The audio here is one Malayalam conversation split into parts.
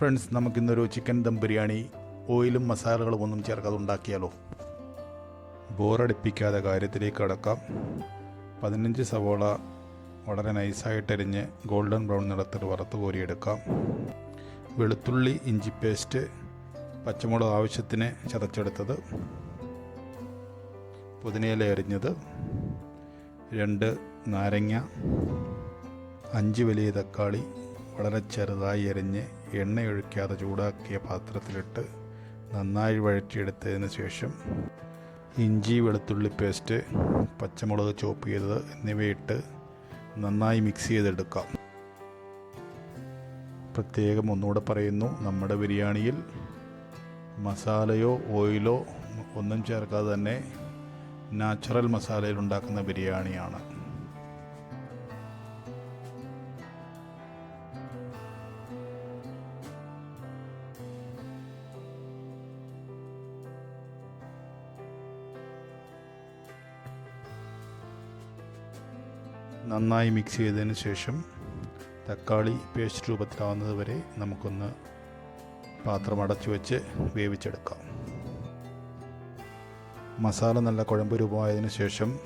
ഫ്രണ്ട്സ് നമുക്കിന്നൊരു ചിക്കൻ ദം ബിരിയാണി ഓയിലും മസാലകളും ഒന്നും ചേർക്കാതെ ഉണ്ടാക്കിയാലോ? ബോറടിപ്പിക്കാതെ കാര്യത്തിലേക്ക് കടക്കാം. പതിനഞ്ച് സവോള വളരെ നൈസായിട്ടരിഞ്ഞ് ഗോൾഡൻ ബ്രൗൺ നിറത്തിൽ വറുത്ത് കോരിയെടുക്കാം. വെളുത്തുള്ളി ഇഞ്ചി പേസ്റ്റ് പച്ചമുളക് ആവശ്യത്തിന് ചതച്ചെടുത്തത്. പുതിനയില അരിഞ്ഞത്. രണ്ട് നാരങ്ങ അഞ്ച് വലിയ തക്കാളി വളരെ ചെറുതായി എരിഞ്ഞ് എണ്ണയൊഴിക്കാതെ ചൂടാക്കിയ പാത്രത്തിലിട്ട് നന്നായി വഴറ്റിയെടുത്തതിന് ശേഷം ഇഞ്ചി വെളുത്തുള്ളി പേസ്റ്റ് പച്ചമുളക് ചോപ്പ് ചെയ്തത് എന്നിവയിട്ട് നന്നായി മിക്സ് ചെയ്തെടുക്കാം. പ്രത്യേകം ഒന്നുകൂടെ പറയുന്നു നമ്മുടെ ബിരിയാണിയിൽ മസാലയോ ഓയിലോ ഒന്നും ചേർക്കാതെ തന്നെ നാച്ചുറൽ മസാലയിൽ ഉണ്ടാക്കുന്ന ബിരിയാണിയാണ്. നന്നായി മിക്സ് ചെയ്തതിന് ശേഷം തക്കാളി പേസ്റ്റ് രൂപത്തിലാവുന്നത് വരെ നമുക്കൊന്ന് പാത്രം അടച്ചു വെച്ച് വേവിച്ചെടുക്കാം. മസാല നല്ല കുഴമ്പ് രൂപമായതിനു ശേഷം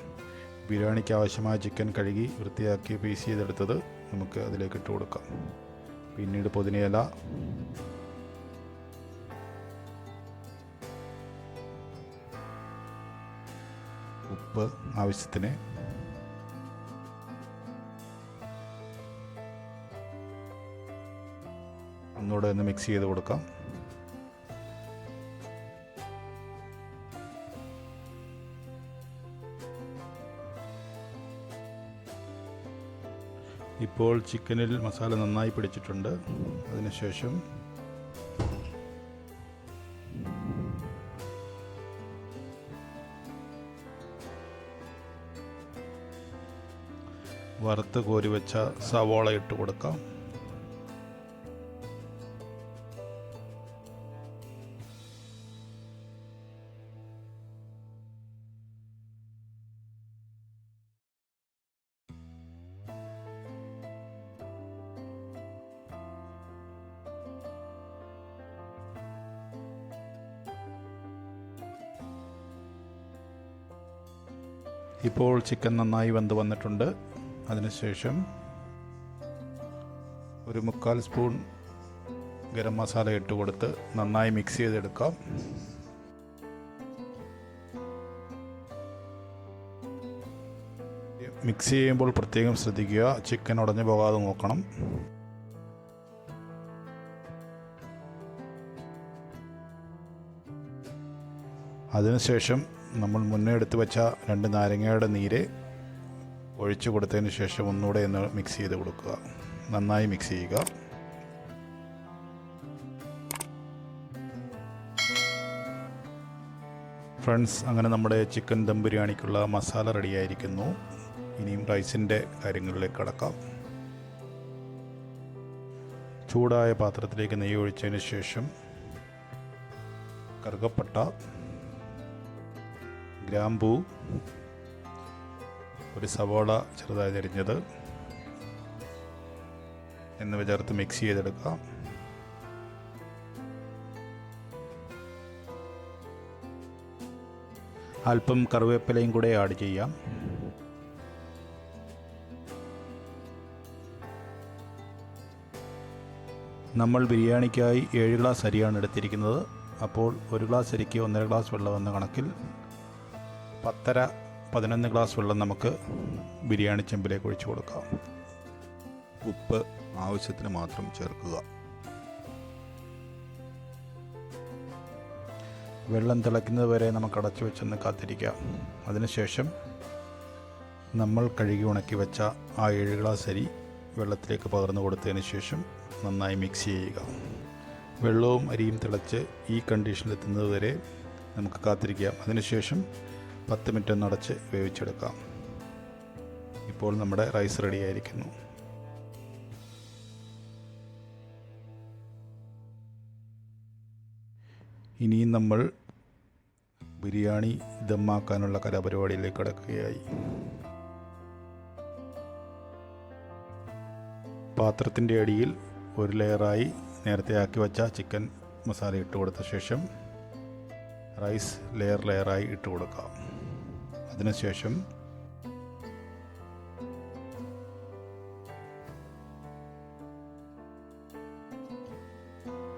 ബിരിയാണിക്ക് ആവശ്യമായ ചിക്കൻ കഴുകി വൃത്തിയാക്കി പീസ് ചെയ്തെടുത്തത് നമുക്ക് അതിലേക്ക് ഇട്ട് കൊടുക്കാം. പിന്നീട് പുതിനയില ഉപ്പ് ആവശ്യത്തിന് ഒന്നുകൂടെ ഒന്ന് മിക്സ് ചെയ്ത് കൊടുക്കാം. ഇപ്പോൾ ചിക്കനിൽ മസാല നന്നായി പിടിച്ചിട്ടുണ്ട്. അതിനുശേഷം വറുത്ത് കോരി വെച്ച സവോള ഇട്ട് കൊടുക്കാം. ഇപ്പോൾ ചിക്കൻ നന്നായി വെന്ത് വന്നിട്ടുണ്ട്. അതിനുശേഷം ഒരു മുക്കാൽ സ്പൂൺ ഗരം മസാല ഇട്ട് കൊടുത്ത് നന്നായി മിക്സ് ചെയ്തെടുക്കാം. മിക്സ് ചെയ്യുമ്പോൾ പ്രത്യേകം ശ്രദ്ധിക്കുക ചിക്കൻ ഉടഞ്ഞു പോകാതെ നോക്കണം. അതിനുശേഷം നമ്മൾ മുന്നേ എടുത്തു വെച്ച രണ്ട് നാരങ്ങയുടെ നീര് ഒഴിച്ചു കൊടുത്തതിന് ശേഷം ഒന്നുകൂടെ ഒന്ന് മിക്സ് ചെയ്ത് കൊടുക്കുക. നന്നായി മിക്സ് ചെയ്യുക. ഫ്രണ്ട്സ് അങ്ങനെ നമ്മുടെ ചിക്കൻ ദം ബിരിയാണിക്കുള്ള മസാല റെഡിയായിരിക്കുന്നു. ഇനിയും റൈസിന്റെ കാര്യങ്ങളിലേക്ക് കടക്കാം. ചൂടായ പാത്രത്തിലേക്ക് നെയ്യ് ഒഴിച്ചതിന് ശേഷം കറുകപ്പട്ട ഗ്രാമ്പൂ ഒരു സവോള ചെറുതായി അരിഞ്ഞത് എന്നിവ ചേർത്ത് മിക്സ് ചെയ്തെടുക്കാം അല്പം കറിവേപ്പിലയും കൂടെ ആഡ് ചെയ്യാം. നമ്മൾ ബിരിയാണിക്കായി ഏഴ് ഗ്ലാസ് അരിയാണ് എടുത്തിരിക്കുന്നത്. അപ്പോൾ ഒരു ഗ്ലാസ് അരിക്ക് ഒന്നര ഗ്ലാസ് വെള്ളം എന്ന കണക്കിൽ പത്തര പതിനൊന്ന് ഗ്ലാസ് വെള്ളം നമുക്ക് ബിരിയാണി ചെമ്പിലേക്ക് ഒഴിച്ചു കൊടുക്കാം. ഉപ്പ് ആവശ്യത്തിന് മാത്രം ചേർക്കുക. വെള്ളം തിളയ്ക്കുന്നത് വരെ നമുക്ക് അടച്ചു വെച്ചൊന്ന് കാത്തിരിക്കാം. അതിനുശേഷം നമ്മൾ കഴുകി ഉണക്കി വെച്ച ആ ഏഴ് ഗ്ലാസ് അരി വെള്ളത്തിലേക്ക് പകർന്നു കൊടുത്തതിന് ശേഷം നന്നായി മിക്സ് ചെയ്യുക. വെള്ളവും അരിയും തിളച്ച് ഈ കണ്ടീഷനിലെത്തുന്നത് വരെ നമുക്ക് കാത്തിരിക്കാം. അതിനുശേഷം പത്ത് മിനിറ്റ് ഒന്ന് അടച്ച് വേവിച്ചെടുക്കാം. ഇപ്പോൾ നമ്മുടെ റൈസ് റെഡി ആയിരിക്കുന്നു ഇനിയും നമ്മൾ ബിരിയാണി ദമ്മാക്കാനുള്ള കലാപരിപാടിയിലേക്ക് കടക്കുകയായി. പാത്രത്തിന്റെ അടിയിൽ ഒരു ലെയറായി നേരത്തെ ആക്കി വച്ച ചിക്കൻ മസാല ഇട്ട് കൊടുത്ത ശേഷം റൈസ് ലെയർ ലെയറായി ഇട്ട് കൊടുക്കാം. അതിനുശേഷം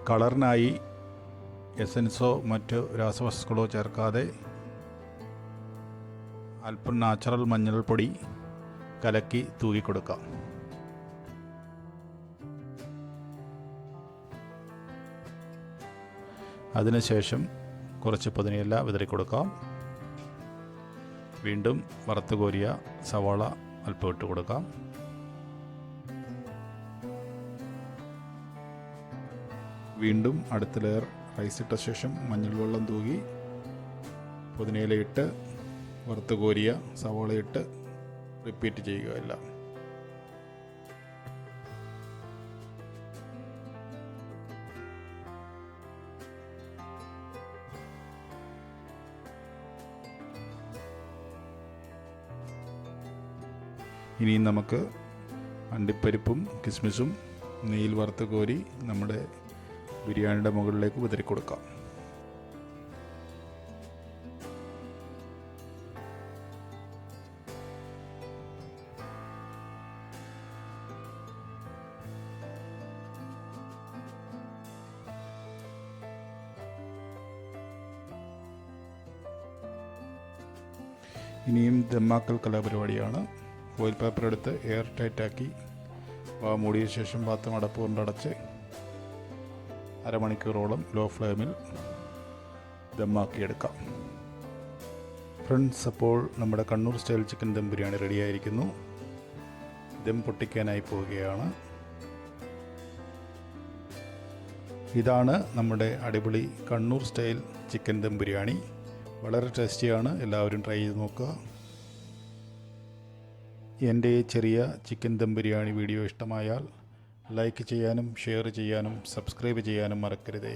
കളറിനായി എസൻസോ മറ്റ് രാസവസ്തുക്കളോ ചേർക്കാതെ അല്പം നാച്ചുറൽ മഞ്ഞൾപ്പൊടി കലക്കി തൂക്കി കൊടുക്കാം അതിനുശേഷം കുറച്ച് പുതിനയില വിതറി കൊടുക്കാം വീണ്ടും വറുത്ത് കോരിയ സവാള അല്പം ഇട്ട് കൊടുക്കാം. വീണ്ടും അടുത്ത ലെയർ റൈസ് ഇട്ട ശേഷം മഞ്ഞൾ വെള്ളം തൂകി പുതിനയിലയിട്ട് വറുത്ത് കോരിയ സവാളയിട്ട് റിപ്പീറ്റ് ചെയ്യുക എല്ലാം ഇനിയും നമുക്ക് അണ്ടിപ്പരിപ്പും കിസ്മിസും നെയ്യിൽ വറുത്ത് കോരി നമ്മുടെ ബിരിയാണിയുടെ മുകളിലേക്ക് വിതറി കൊടുക്കാം ഇനിയും ദമ്മാക്കൽ കലാപരിപാടിയാണ്. ഫോയിൽ പേപ്പർ എടുത്ത് എയർ ടൈറ്റാക്കി മൂടിയ ശേഷം പാത്രം അടപ്പ് കൊണ്ടടച്ച് അരമണിക്കൂറോളം ലോ ഫ്ലെയിമിൽ ദമ്മാക്കിയെടുക്കാം. ഫ്രണ്ട്സ് അപ്പോൾ നമ്മുടെ കണ്ണൂർ സ്റ്റൈൽ ചിക്കൻ ദം ബിരിയാണി റെഡിയായിരിക്കുന്നു ദം പൊട്ടിക്കാനായി പോവുകയാണ്. ഇതാണ് നമ്മുടെ അടിപൊളി കണ്ണൂർ സ്റ്റൈൽ ചിക്കൻ ദം ബിരിയാണി. വളരെ ടേസ്റ്റിയാണ് എല്ലാവരും ട്രൈ ചെയ്ത് നോക്കുക. എന്റെ ചെറിയ ചിക്കൻ ദം ബിരിയാണി വീഡിയോ ഇഷ്ടമായാൽ ലൈക്ക് ചെയ്യാനും ഷെയർ ചെയ്യാനും സബ്സ്ക്രൈബ് ചെയ്യാനും മറക്കരുതേ.